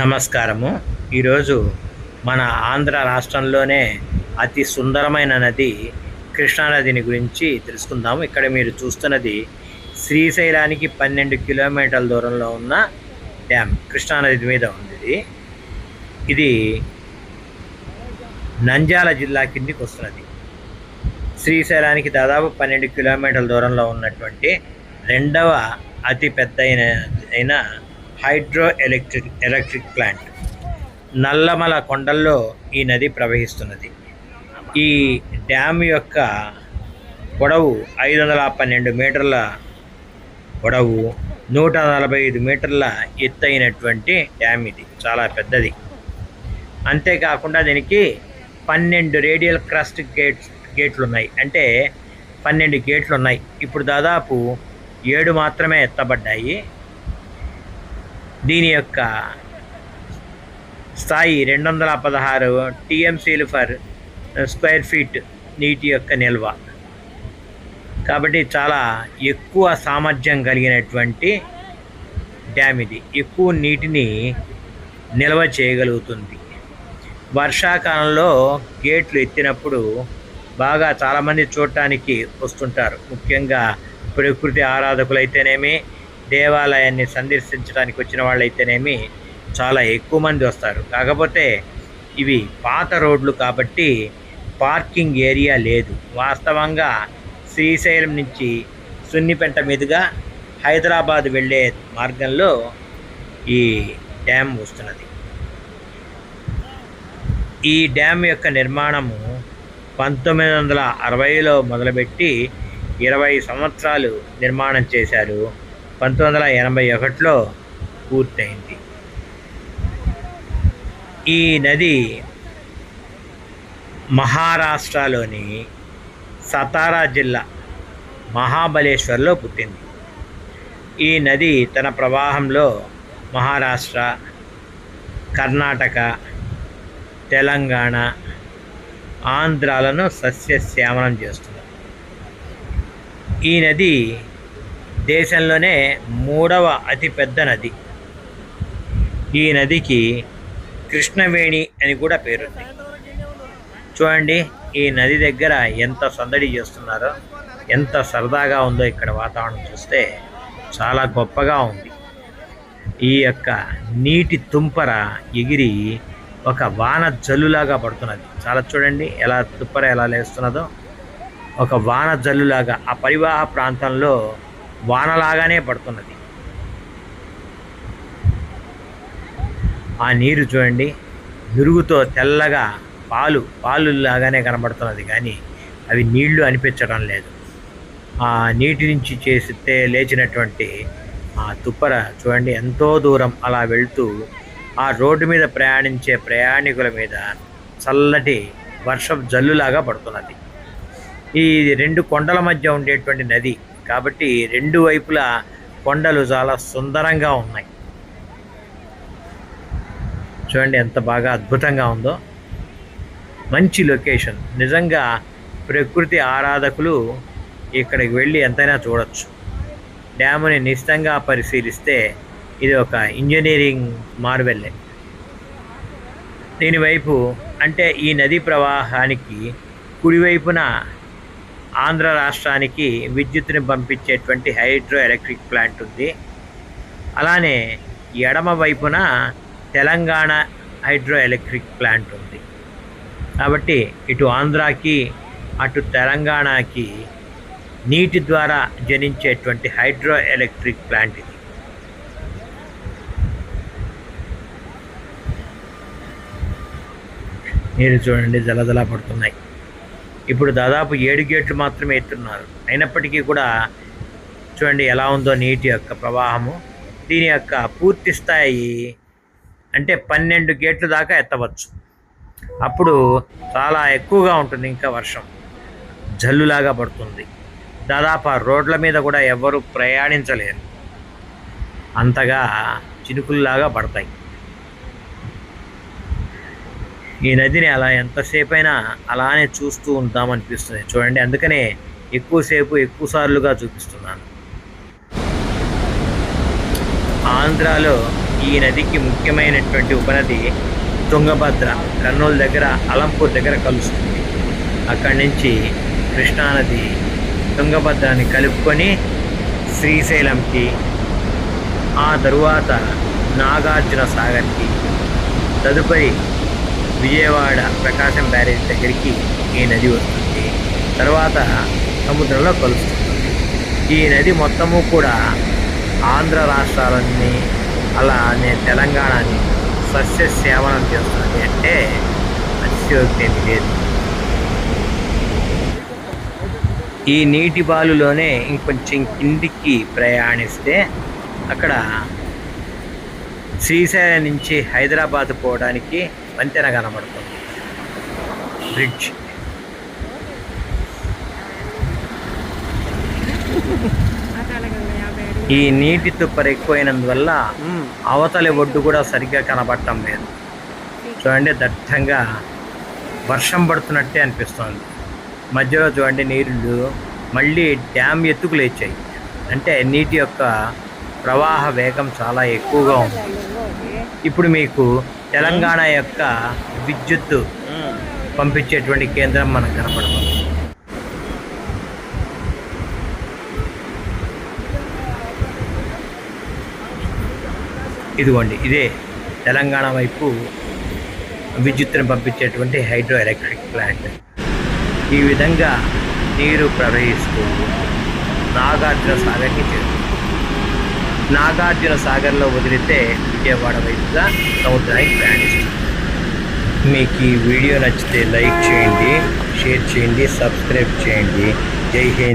నమస్కారము. ఈరోజు మన ఆంధ్ర రాష్ట్రంలోనే అతి సుందరమైన నది కృష్ణానదిని గురించి తెలుసుకుందాము. ఇక్కడ మీరు చూస్తున్నది శ్రీశైలానికి పన్నెండు కిలోమీటర్ల దూరంలో ఉన్న డ్యామ్. కృష్ణానది మీద ఉంది ఇది ఇది నంద్యాల జిల్లా కిందికి వస్తున్నది. శ్రీశైలానికి దాదాపు పన్నెండు కిలోమీటర్ల దూరంలో ఉన్నటువంటి రెండవ అతి పెద్ద అయిన అయిన hydro electric electric plant. Nallamala కొండల్లో ఈ నది ప్రవహిస్తున్నది. ఈ డ్యామ్ యొక్క పొడవు ఐదు వందల పన్నెండు మీటర్ల పొడవు నూట నలభై ఐదు మీటర్ల ఎత్తైనటువంటి డ్యామ్ ఇది. చాలా పెద్దది. అంతేకాకుండా దీనికి పన్నెండు రేడియల్ క్రస్ట్ గేట్స్ గేట్లు ఉన్నాయి అంటే పన్నెండు గేట్లు ఉన్నాయి ఇప్పుడు దాదాపు ఏడు మాత్రమే ఎత్తబడ్డాయి. దీని యొక్క స్థాయి రెండు వందల పదహారు టీఎంసీలు ఫర్ స్క్వేర్ ఫీట్ నీటి యొక్క నిల్వ. కాబట్టి చాలా ఎక్కువ సామర్థ్యం కలిగినటువంటి డ్యామ్ ఇది. ఎక్కువ నీటిని నిల్వ చేయగలుగుతుంది. వర్షాకాలంలో గేట్లు ఎత్తినప్పుడు బాగా చాలామంది చూడటానికి వస్తుంటారు. ముఖ్యంగా ప్రకృతి ఆరాధకులైతేనేమి దేవాలయాన్ని సందర్శించడానికి వచ్చిన వాళ్ళైతేనేమి చాలా ఎక్కువ మంది వస్తారు. కాకపోతే ఇవి పాత రోడ్లు కాబట్టి పార్కింగ్ ఏరియా లేదు. వాస్తవంగా శ్రీశైలం నుంచి సున్నిపెంట మీదుగా హైదరాబాద్ వెళ్ళే మార్గంలో ఈ డ్యామ్ వస్తున్నది. ఈ డ్యామ్ యొక్క నిర్మాణము పంతొమ్మిది వందల అరవైలో మొదలుపెట్టి ఇరవై సంవత్సరాలు నిర్మాణం చేశారు. పంతొమ్మిది వందల ఎనభై ఒకటిలో పూర్తయింది. ఈ నది మహారాష్ట్రలోని సతారా జిల్లా మహాబలేశ్వర్లో పుట్టింది. ఈ నది తన ప్రవాహంలో మహారాష్ట్ర కర్ణాటక తెలంగాణ ఆంధ్రాలను సస్యశ్యామలం చేస్తుంది. ఈ నది దేశంలోనే మూడవ అతిపెద్ద నది. ఈ నదికి కృష్ణవేణి అని కూడా పేరుంది చూడండి ఈ నది దగ్గర ఎంత సందడి చేస్తున్నారో ఎంత సరదాగా ఉందో ఇక్కడ వాతావరణం చూస్తే చాలా గొప్పగా ఉంది. ఈ యొక్క నీటి తుంపర ఎగిరి ఒక వాన జల్లులాగా పడుతున్నది. చాలా చూడండి ఎలా తుప్పర ఎలా లేస్తున్నదో. ఒక వాన జల్లులాగా ఆ పరివాహ ప్రాంతంలో వానలాగానే పడుతున్నది. ఆ నీరు చూడండి నురుగుతో తెల్లగా పాలు పాలు లాగానే కనబడుతున్నది కానీ అవి నీళ్ళు అనిపించడం లేదు. ఆ నీటి నుంచి చేస్తే లేచినటువంటి ఆ తుప్పర చూడండి ఎంతో దూరం అలా వెళ్తూ ఆ రోడ్డు మీద ప్రయాణించే ప్రయాణికుల మీద చల్లటి వర్షం జల్లులాగా పడుతున్నది. ఈ రెండు కొండల మధ్య ఉండేటువంటి నది కాబట్టి రెండు వైపులా కొండలు చాలా సుందరంగా ఉన్నాయి. చూడండి ఎంత బాగా అద్భుతంగా ఉందో. మంచి లొకేషన్. నిజంగా ప్రకృతి ఆరాధకులు ఇక్కడికి వెళ్ళి ఎంతైనా చూడొచ్చు. డ్యాముని నిశ్చితంగా పరిశీలిస్తే ఇది ఒక ఇంజనీరింగ్ మార్వెల్లే దీనివైపు అంటే ఈ నది ప్రవాహానికి కుడివైపున ఆంధ్ర రాష్ట్రానికి విద్యుత్తుని పంపించేటువంటి హైడ్రో ఎలక్ట్రిక్ ప్లాంట్ ఉంది. అలానే ఎడమ వైపున తెలంగాణ హైడ్రో ఎలక్ట్రిక్ ప్లాంట్ ఉంది. కాబట్టి ఇటు ఆంధ్రాకి అటు తెలంగాణకి నీటి ద్వారా జనించేటువంటి హైడ్రో ఎలక్ట్రిక్ ప్లాంట్ ఇది. నీరు చూడండి జలజల పడుతున్నాయి. ఇప్పుడు దాదాపు ఏడు గేట్లు మాత్రమే ఎత్తున్నారు. అయినప్పటికీ కూడా చూడండి ఎలా ఉందో నీటి యొక్క ప్రవాహము. దీని యొక్క పూర్తి స్థాయి అంటే పన్నెండు గేట్లు దాకా ఎత్తవచ్చు. అప్పుడు చాలా ఎక్కువగా ఉంటుంది ఇంకా వర్షం. జల్లులాగా పడుతుంది. దాదాపు ఆ రోడ్ల మీద కూడా ఎవరు ప్రయాణించలేరు. అంతగా చినుకుల్లాగా పడతాయి. ఈ నదిని అలా ఎంతసేపు అయినా అలానే చూస్తూ ఉంటామనిపిస్తుంది. చూడండి అందుకనే ఎక్కువసేపు ఎక్కువ సార్లుగా చూపిస్తున్నాను. ఆంధ్రాలో ఈ నదికి ముఖ్యమైనటువంటి ఉపనది తుంగభద్ర. కర్నూలు దగ్గర అలంపూర్ దగ్గర కలుస్తుంది. అక్కడి నుంచి కృష్ణానది తుంగభద్రాన్ని కలుపుకొని శ్రీశైలంకి ఆ తరువాత నాగార్జున సాగర్కి తదుపరి విజయవాడ ప్రకాశం బ్యారేజ్ దగ్గరికి ఈ నది వస్తుంది. తర్వాత సముద్రంలో కలుస్తుంది. ఈ నది మొత్తము కూడా ఆంధ్ర రాష్ట్రాలన్నీ అలానే తెలంగాణని సస్య సేవనం చేస్తుంది. అంటే అతిశయోక్తి లేదు. ఈ నీటి బాలులోనే ఇంకొంచెం కిందికి ప్రయాణిస్తే అక్కడ శ్రీశైలం నుంచి హైదరాబాద్ పోవడానికి వంతెన కనబడుతుంది. బ్రిడ్జ్ ఈ నీటి తుప్పరు ఎక్కువైనందువల్ల అవతలి ఒడ్డు కూడా సరిగ్గా కనబడటం లేదు. చూడండి దట్టంగా వర్షం పడుతున్నట్టే అనిపిస్తోంది. మధ్యలో చూడండి నీళ్ళు మళ్ళీ డ్యామ్ ఎత్తుకు లేచాయి. అంటే నీటి యొక్క ప్రవాహ వేగం చాలా ఎక్కువగా ఉంది. ఇప్పుడు మీకు తెలంగాణ యొక్క విద్యుత్తు పంపించేటువంటి కేంద్రం మనకు కనపడుతుంది. ఇదిగోండి ఇదే తెలంగాణ వైపు విద్యుత్తును పంపించేటువంటి హైడ్రో ఎలక్ట్రిక్ ప్లాంట్. ఈ విధంగా నీరు ప్రవహిస్తూ నాగార్జున సాగర్కి చేరుతుంది. నాగార్జున సాగర్లో వదిలితే విజయవాడ వైపుగా సముద్రానికి ప్రయాణిస్తుంది. మీకు ఈ వీడియో నచ్చితే లైక్ చేయండి షేర్ చేయండి సబ్స్క్రైబ్ చేయండి. జై హింద్.